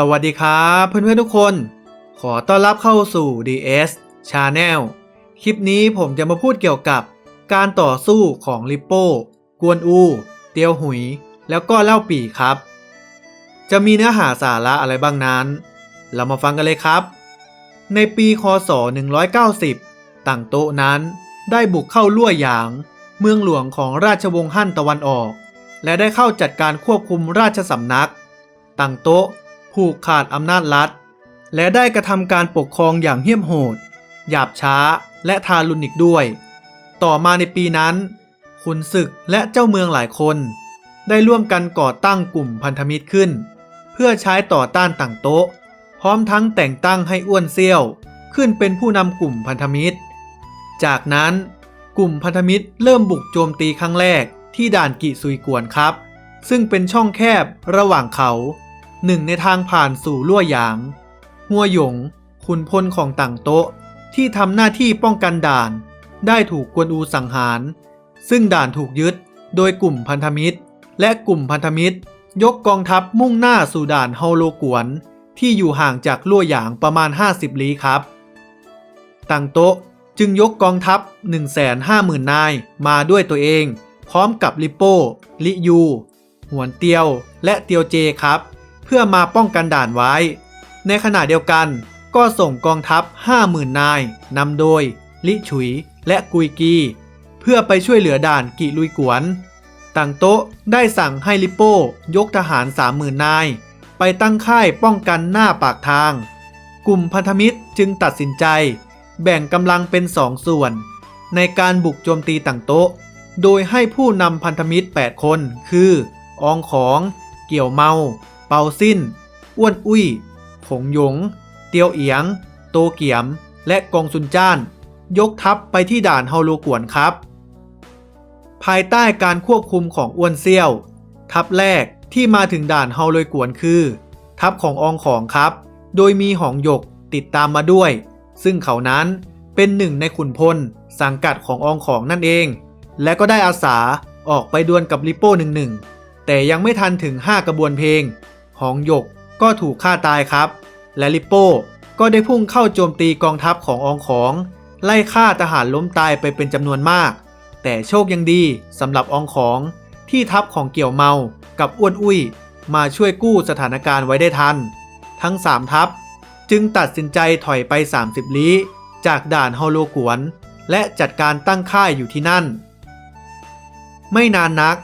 สวัสดีครับเพื่อนๆทุกคน ขอต้อนรับเข้าสู่ DS Channel คลิปนี้ผมจะมาพูดเกี่ยวกับการต่อสู้ของลิปโป้ กวนอู เตียวหุย แล้วก็เล่าปี่ครับ จะมีเนื้อหาสาระอะไรบ้างนั้น เรามาฟังกันเลยครับ ในปีคศ 190 ต่างโต๊ะนั้นได้บุกเข้าลั่วหยาง เมืองหลวงของราชวงศ์ฮั่นตะวันออก และได้เข้าจัดการควบคุมราชสำนัก ต่างโต๊ะ ผูกขาดอำนาจรัฐ และได้กระทำการปกครองอย่างเหี้ยมโหด หยาบช้าและทารุณอีกด้วย ต่อมาในปีนั้น ขุนศึกและเจ้าเมืองหลายคน ได้ร่วมกันก่อตั้งกลุ่มพันธมิตรขึ้น เพื่อใช้ต่อต้านต่างโต๊ะ พร้อมทั้งแต่งตั้งให้อ้วนเซี่ยว ขึ้นเป็นผู้นำกลุ่มพันธมิตร จากนั้นกลุ่มพันธมิตรเริ่มบุกโจมตีครั้งแรกที่ด่านกิซุยกวนครับ ซึ่งเป็นช่องแคบระหว่างเขา หนึ่งในทางผ่านสู่ลั่วหยาง หัวหยง ขุนพลของต่างโต๊ะ ที่ทำหน้าที่ป้องกันด่าน ได้ถูกกวนอูสังหาร ซึ่งด่านถูกยึดโดยกลุ่มพันธมิตร และกลุ่มพันธมิตร ยกกองทัพมุ่งหน้าสู่ด่านเฮาโลกวน ที่อยู่ห่างจากลั่วหยางประมาณ 50 ลี้ครับ ต่างโต๊ะจึงยกกองทัพ 150,000 นายมาด้วยตัวเอง พร้อมกับลิโป้ ลิยู หวนเตียว และเตียวเจครับ เพื่อมาป้องกันด่านไว้ ในขณะเดียวกันก็ส่งกองทัพ 50,000 นายนำโดย ลิฉุย และกุยกี เพื่อไปช่วยเหลือด่านกิลุยกวนต่างโต๊ะได้สั่งให้ลิโป้ยกทหาร 30,000 นาย ไปตั้งค่ายป้องกันหน้าปากทาง กลุ่มพันธมิตรจึงตัดสินใจ แบ่งกำลังเป็นสองส่วน ในการบุกโจมตีต่างโต๊ะ โดยให้ผู้นำพันธมิตร 8 คน คือ อองของ เกี่ยวเมา เปาสิ้น อ้วนอุ้ย ผงหยง เตียวเอียง โตเกียม และกองซุนจ้าน ยกทัพไปที่ด่านเฮาโลกวนครับ ภายใต้การควบคุมของอ้วนเซี่ยว ทัพแรกที่มาถึงด่านเฮาโลกวนคือ ทัพของอองของครับ โดยมีหองหยกติดตามมาด้วย ซึ่งเขานั้นเป็นหนึ่งในขุนพลสังกัดของอองของนั่นเอง และก็ได้อาสาออกไปดวลกับลิโป้หนึ่งหนึ่งแต่ยังไม่ทันถึง 5 กระบวนเพลง หองหยกก็ถูกฆ่าตายครับ และลิโป้ก็ได้พุ่งเข้าโจมตีกองทัพขององของ ไล่ฆ่าทหารล้มตายไปเป็นจำนวนมาก แต่โชคยังดีสำหรับอองของที่ทัพของเกี่ยวเมากับอ้วนอุ้ย มาช่วยกู้สถานการณ์ไว้ได้ทัน ทั้ง 3 ทัพ จึงตัดสินใจถอยไป 30 ลี้ จากด่านฮอลโลกวน และจัดการตั้งค่ายอยู่ที่นั่น ไม่นานนัก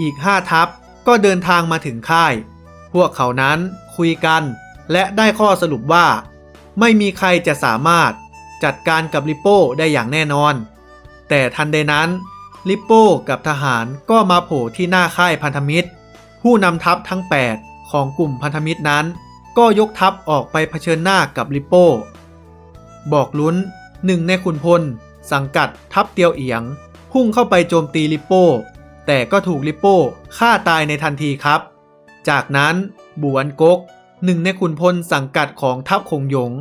อีก 5 ทัพก็เดินทางมาถึงค่าย พวกเขานั้นคุยกัน และได้ข้อสรุปว่า ไม่มีใครจะสามารถจัดการกับลิโป้ได้อย่างแน่นอน แต่ทันใดนั้นลิปโป้กับทหารก็มาโผล่ที่หน้าค่ายพันธมิตร ผู้นำทัพทั้ง 8 ของกลุ่มพันธมิตรนั้น ก็ยกทัพออกไปเผชิญหน้ากับลิปโป้ บอกลุ้นหนึ่งในขุนพล สังกัดทัพเตียวเอียง พุ่งเข้าไปโจมตีลิปโป้ แต่ก็ถูกลิปโป้ฆ่าตายในทันทีครับ จากนั้นบวนกก หนึ่งในขุนพลสังกัดของทัพคงหยง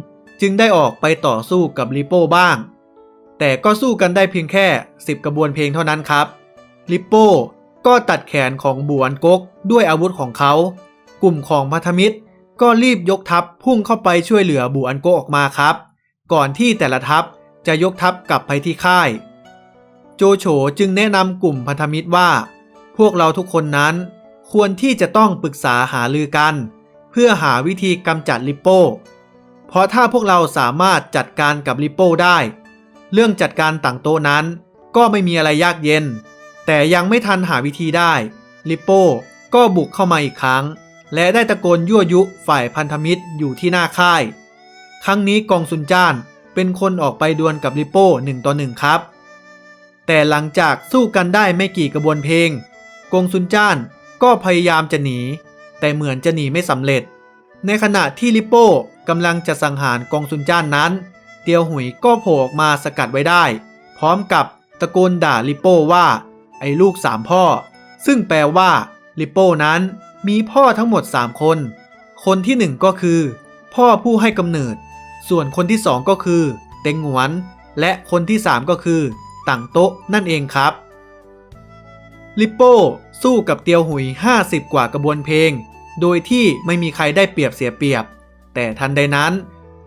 จึงได้ออกไปต่อสู้กับลิโป้บ้าง แต่ก็สู้กันได้เพียงแค่ 10 กระบวนเพลงเท่านั้นครับลิโป้ก็ตัดแขนของบวนกกด้วยอาวุธของเขา กลุ่มของพันธมิตรก็รีบยกทัพพุ่งเข้าไปช่วยเหลือบูอันโกออกมาครับ ก่อนที่แต่ละทัพจะยกทัพกลับไปที่ค่าย โจโฉจึงแนะนำกลุ่มพันธมิตรว่า พวกเราทุกคนนั้น ควรที่จะต้องปรึกษาหารือกัน เพื่อหาวิธีกำจัดลิปโป้เพราะถ้าพวกเราสามารถจัดการกับลิปโป้ได้ เรื่องจัดการต่างโต๊ะนั้น ก็ไม่มีอะไรยากเย็น แต่ยังไม่ทันหาวิธีได้ลิปโป้ก็บุกเข้ามาอีกครั้ง และได้ตะโกนยั่วยุฝ่ายพันธมิตรอยู่ที่หน้าค่าย ครั้งนี้กองซุนจ้านเป็นคนออกไปดวลกับลิปโป้หนึ่งต่อหนึ่งครับ แต่หลังจากสู้กันได้ไม่กี่กระบวนเพลง กงซุนจ้าน ก็พยายามจะหนี แต่เหมือนจะหนีไม่สำเร็จ ในขณะที่ลิปโป้กำลังจะสังหารกองซุนจ้านนั้น เตียวหุยก็โผล่ออกมาสกัดไว้ได้ พร้อมกับตะโกนด่าลิปโป้ว่า ไอ้ลูกสามพ่อ ซึ่งแปลว่าลิปโป้นั้นมีพ่อทั้งหมด 3 คน คนที่หนึ่งก็คือ พ่อผู้ให้กำเนิด ส่วนคนที่สองก็คือ เต็งหวน และคนที่สามก็คือ ต่างโต๊ะนั่นเองครับ ลิปโป้สู้กับเตียวหุย 50 กว่ากระบวนเพลง โดยที่ไม่มีใครได้เปรียบเสียเปรียบ แต่ทันใดนั้น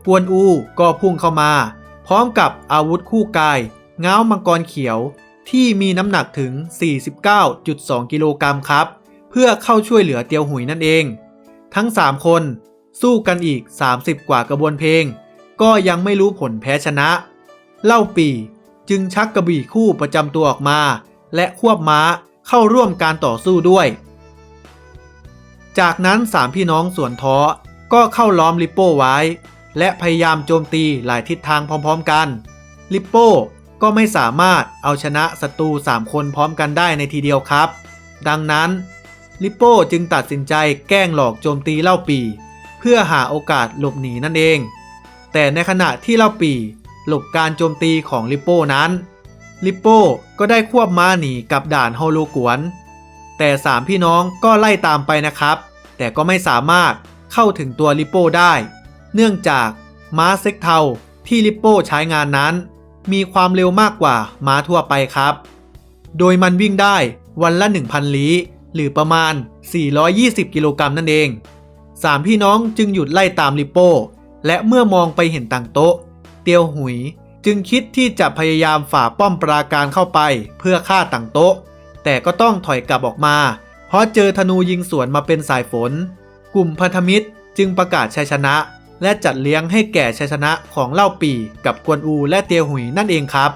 กวนอูก็พุ่งเข้ามา พร้อมกับอาวุธคู่กาย ง้าวมังกรเขียวที่มีน้ำหนักถึง 49.2 กิโลกรัมครับ เพื่อเข้าช่วยเหลือเตียวหุยนั่นเอง ทั้ง 3 คน สู้กันอีก 30 กว่ากระบวนเพลง ก็ยังไม่รู้ผลแพ้ชนะ เล่าปีจึงชักกระบี่คู่ประจำตัวออกมา และควบม้า เข้าร่วมการต่อสู้ด้วย จากนั้นสามพี่น้องส่วนท้อก็เข้าล้อมลิปโป้ไว้ และพยายามโจมตีหลายทิศทางพร้อมๆกัน ลิปโป้ก็ไม่สามารถเอาชนะศัตรู3คนพร้อมกันได้ในทีเดียวครับ ดังนั้น ลิปโป้จึงตัดสินใจแกล้งหลอกโจมตีเล่าปี เพื่อหาโอกาสหลบหนีนั่นเอง แต่ในขณะที่เล่าปีหลบการโจมตีของลิปโป้นั้น ลิปโป้ก็ได้ควบม้าหนีกับด่านโฮโลกวน แต่สามพี่น้องก็ไล่ตามไปนะครับ แต่ก็ไม่สามารถเข้าถึงตัวลิปโป้ได้ เนื่องจากม้าเซ็กเทาที่ลิปโป้ใช้งานนั้น มีความเร็วมากกว่าม้าทั่วไปครับ โดยมันวิ่งได้วันละ 1,000 ลี้ หรือประมาณ 420 กิโลกรัมนั่นเองสามพี่น้องจึงหยุดไล่ตามลิปโป้ และเมื่อมองไปเห็นต่างโต๊ะ เตียวหุย จึงคิดที่จะพยายามฝ่าป้อมปราการเข้าไปเพื่อฆ่าต่างโต๊ะ แต่ก็ต้องถอยกลับออกมา เพราะเจอธนูยิงสวนมาเป็นสายฝน กลุ่มพันธมิตรจึงประกาศชัยชนะ และจัดเลี้ยงให้แก่ชัยชนะของเล่าปีกับกวนอูและเตียวหุยนั่นเองครับ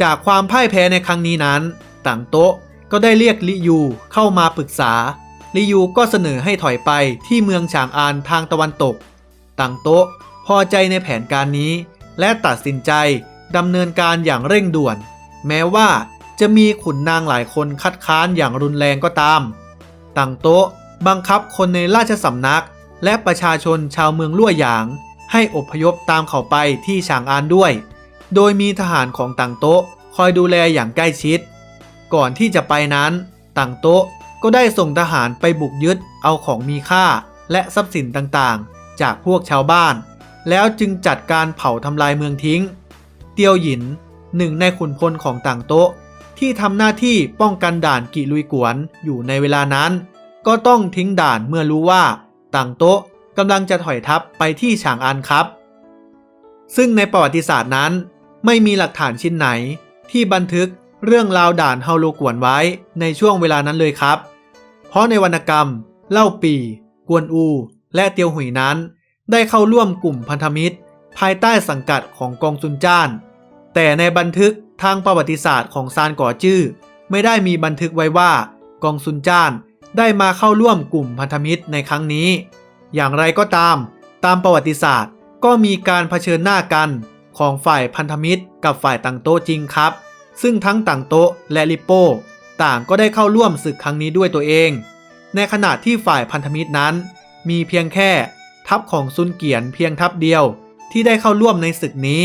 จากความพ่ายแพ้ในครั้งนี้นั้น ต่างโต๊ะก็ได้เรียกลิยูเข้ามาปรึกษาลิยูก็เสนอให้ถอยไปที่เมืองฉางอานทางตะวันตก ต่างโต๊ะพอใจในแผนการนี้ และตัดสินใจดำเนินการอย่างเร่งด่วน แม้ว่าจะมีขุนนางหลายคนคัดค้านอย่างรุนแรงก็ตาม ต่างโต๊ะบังคับคนในราชสำนัก และประชาชนชาวเมืองลั่วหยาง ให้อพยพตามเขาไปที่ฉางอานด้วย โดยมีทหารของต่างโต๊ะคอยดูแลอย่างใกล้ชิด ก่อนที่จะไปนั้น ต่างโต๊ะก็ได้ส่งทหารไปบุกยึดเอาของมีค่าและทรัพย์สินต่างๆ จากพวกชาวบ้าน แล้วจึงจัดการเผาทำลายเมืองทิ้ง เตียวหยินหนึ่งในขุนพลของต่างโต๊ะ ที่ทำหน้าที่ป้องกันด่านกิลุยกวนอยู่ในเวลานั้น ก็ต้องทิ้งด่านเมื่อรู้ว่า ต่างโต๊ะกำลังจะถอยทัพไปที่ฉางอันครับ ซึ่งในประวัติศาสตร์นั้น ไม่มีหลักฐานชิ้นไหน ที่บันทึกเรื่องราวด่านเฮาโลกวนไว้ในช่วงเวลานั้นเลยครับ เพราะในวรรณกรรม เล่าปี กวนอู และเตียวหุยนั้น ได้เข้าร่วมกลุ่มพันธมิตร ภายใต้สังกัดของกองซุนจ้าน แต่ในบันทึกทางประวัติศาสตร์ของซานก่อจื้อไม่ได้มีบันทึกไว้ว่ากองซุนจ้านได้มาเข้าร่วมกลุ่มพันธมิตรในครั้งนี้ อย่างไรก็ตาม ตามประวัติศาสตร์ก็มีการเผชิญหน้ากันของฝ่ายพันธมิตรกับฝ่ายต่างโต๊ะจริงครับ ซึ่งทั้งต่างโต๊ะและลิปโป้ต่างก็ได้เข้าร่วมศึกครั้งนี้ด้วยตัวเอง ในขณะที่ฝ่ายพันธมิตรนั้น มีเพียงแค่ ทัพของซุนเกียนเพียงทัพเดียวที่ได้เข้าร่วมในศึกนี้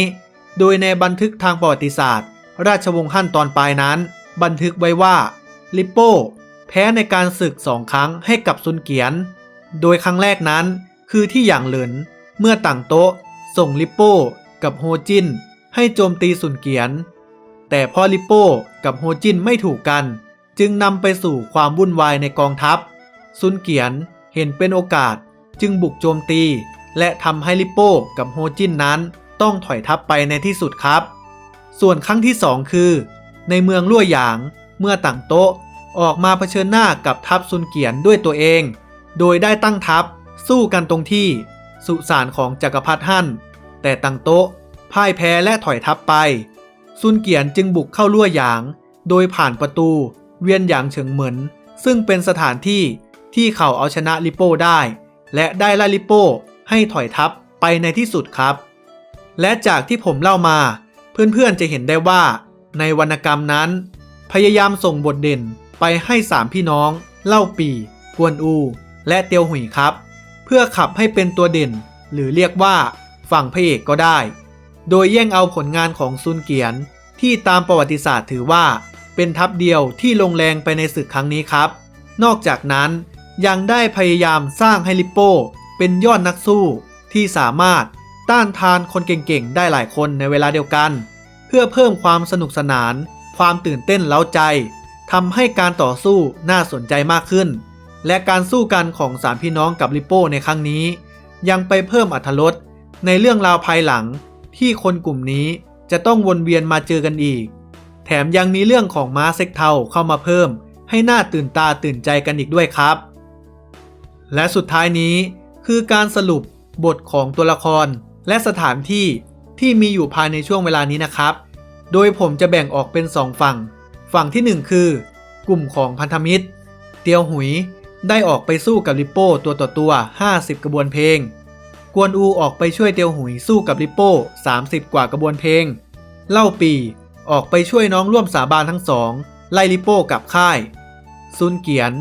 โดยในบันทึกทางประวัติศาสตร์ ราชวงศ์ฮั่นตอนปลายนั้น บันทึกไว้ว่า ลิปโป้แพ้ในการศึกสองครั้งให้กับซุนเกียน โดยครั้งแรกนั้นคือที่อย่างเหลินเมื่อต่างโต๊ะ ส่งลิปโป้กับโฮจินให้โจมตีซุนเกียน แต่พอลิปโป้กับโฮจินไม่ถูกกัน จึงนำไปสู่ความวุ่นวายในกองทัพ ซุนเกียนเห็นเป็นโอกาส จึงบุกโจมตี และทำให้ลิปโป้กับโฮจินนั้น ต้องถอยทัพไปในที่สุดครับ ส่วนครั้งที่สองคือ ในเมืองลั่วหยางเมื่อต่างโต๊ะออกมาเผชิญหน้ากับทัพซุนเกียนด้วยตัวเอง โดยได้ตั้งทัพสู้กันตรงที่ สุสานของจักรพรรดิฮั่น แต่ต่างโต๊ะพ่ายแพ้และถอยทัพไป ซุนเกียนจึงบุกเข้าลั่วหยาง โดยผ่านประตู เวียนหยางเฉิงเหมินซึ่งเป็นสถานที่ที่เขาเอาชนะลิโป้ได้ และได้ไล่ลิโป้ให้ถอยทัพไปในที่สุดครับ และจากที่ผมเล่ามาเพื่อนๆจะเห็นได้ว่าในวรรณกรรมนั้น พยายามส่งบทเด่นไปให้สามพี่น้อง เล่าปีกวนอู และเตียวหุยครับ เพื่อขับให้เป็นตัวเด่น หรือเรียกว่าฝั่งพระเอกก็ได้ โดยแย่งเอาผลงานของซุนเกียนที่ตามประวัติศาสตร์ถือว่า เป็นทัพเดียวที่ลงแรงไปในศึกครั้งนี้ครับ นอกจากนั้น ยังได้พยายามสร้างให้ลิปโป้เป็นยอดนักสู้ที่สามารถต้านทานคนเก่งๆ ได้หลายคนในเวลาเดียวกัน เพื่อเพิ่มความสนุกสนาน ความตื่นเต้นเล้าใจทำให้การต่อสู้น่าสนใจมากขึ้น และการสู้กันของสามพี่น้องกับลิปโป้ในครั้งนี้ ยังไปเพิ่มอรรถรสในเรื่องราวภายหลังที่คนกลุ่มนี้จะต้องวนเวียนมาเจอกันอีก แถมยังมีเรื่องของม้าเซ็กเทาเข้ามาเพิ่ม ให้หน่าตื่นตาตื่นใจกันอีกด้วยครับ และสุดท้ายนี้คือการสรุปบทของตัวละคร และสถานที่ที่มีอยู่ภายในช่วงเวลานี้นะครับ โดยผมจะแบ่งออกเป็น 2 ฝั่ง ฝั่งที่ 1 คือ กลุ่มของพันธมิตร เตียวหุยได้ออกไปสู้กับลิปโป้ตัวต่อตัว 50 กระบวนเพลง กวนอูออกไปช่วยเตียวหุยสู้กับลิปโป้ 30 กว่ากระบวนเพลง เล่าปีออกไปช่วยน้องร่วมสาบานทั้งสองไล่ลิปโป้กลับค่ายซุนเกียน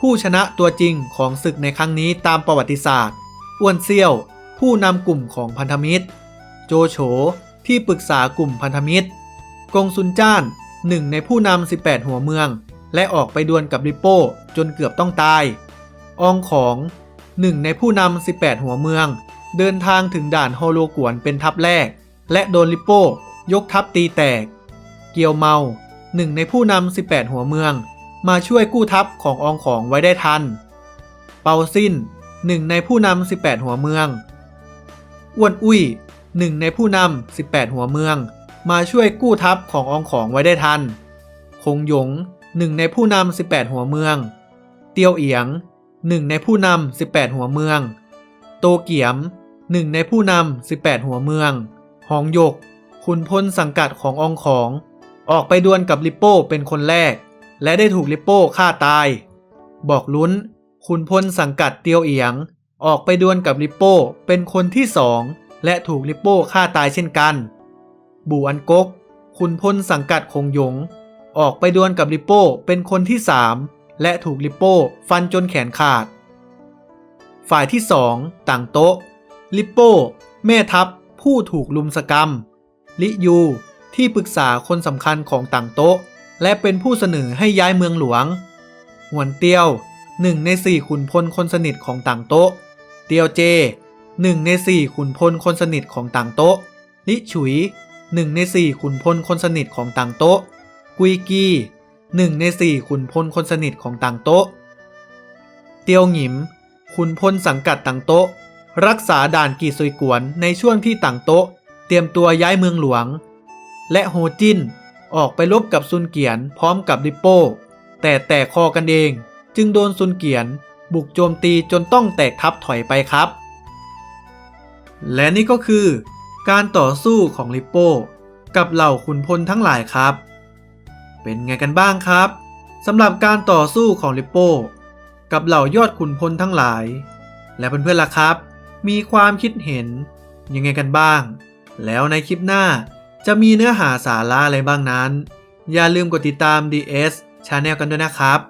ผู้ชนะตัวจริงของศึกในครั้งนี้ตามประวัติศาสตร์อ้วนเซี่ยว ผู้นำกลุ่มของพันธมิตร โจโฉที่ปรึกษากลุ่มพันธมิตร กงซุนจ้านหนึ่งในผู้นำ 18 หัวเมือง และออกไปดวลกับริโป้จนเกือบต้องตาย อองของหนึ่งในผู้นำ 18 หัวเมือง เดินทางถึงด่านโฮโลกวนเป็นทัพแรก และโดนริโป้ยกทัพตีแตก เกียวเมาหนึ่งในผู้นำ 18 หัวเมือง มาช่วยกู้ทัพขององของไว้ได้ทัน เปาซินหนึ่งในผู้นำ 18 หัวเมือง อ้วนอุ้ยหนึ่งในผู้นำ 18 หัวเมือง มาช่วยกู้ทัพขององของไว้ได้ทัน คงหยงหนึ่งในผู้นำ 18 หัวเมือง เตียวเอียงหนึ่งในผู้นำ 18 หัวเมือง โตเกียมหนึ่งในผู้นำ 18 หัวเมือง หองหยกขุนพลสังกัดของอองของ ออกไปดวลกับลิปโป้เป็นคนแรก และได้ถูกลิปโป้ฆ่าตาย บอกลุ้น ขุนพลสังกัดเตียวเอียง ออกไปดวลกับลิปโป้เป็นคนที่สองและถูกลิปโป้ฆ่าตายเช่นกัน บูอันกก ขุนพลสังกัดคงหยง ออกไปดวลกับลิปโป้เป็นคนที่สามและถูกลิปโป้ฟันจนแขนขาด ฝ่ายที่สองต่างโต๊ะ ลิปโป้ แม่ทัพ ผู้ถูกลุมสกรรม ลิยู ที่ปรึกษาคนสำคัญของต่างโต๊ะ และเป็นผู้เสนอให้ย้ายเมืองหลวง หวนเตียวหนึ่งในสี่ขุนพลคนสนิทของต่างโต๊ะ เตียวเจหนึ่งในสี่ขุนพลคนสนิทของต่างโต๊ะ ลิฉุยหนึ่งในสี่ขุนพลคนสนิทของต่างโต๊ะ กุยกีหนึ่งในสี่ขุนพลคนสนิทของต่างโต๊ะ เตียวหงิม ขุนพลสังกัดต่างโต๊ะ รักษาด่านกีซุยกวนในช่วงที่ต่างโต๊ะ เตรียมตัวย้ายเมืองหลวง และโฮจิน ออกไปรบกับซุนเกียนพร้อมกับริปโป้ แต่แตกคอกันเอง จึงโดนซุนเกียน บุกโจมตีจนต้องแตกทัพถอยไปครับ และนี่ก็คือ การต่อสู้ของลิปโป้ กับเหล่าขุนพลทั้งหลายครับ เป็นไงกันบ้างครับสำหรับการต่อสู้ของลิปโป้ กับเหล่ายอดขุนพลทั้งหลาย และเพื่อนๆล่ะครับ มีความคิดเห็นยังไงกันบ้าง แล้วในคลิปหน้า จะมีเนื้อหาสาระอะไรบ้างนั้น อย่าลืมกดติดตาม DS Channel กันด้วยนะครับ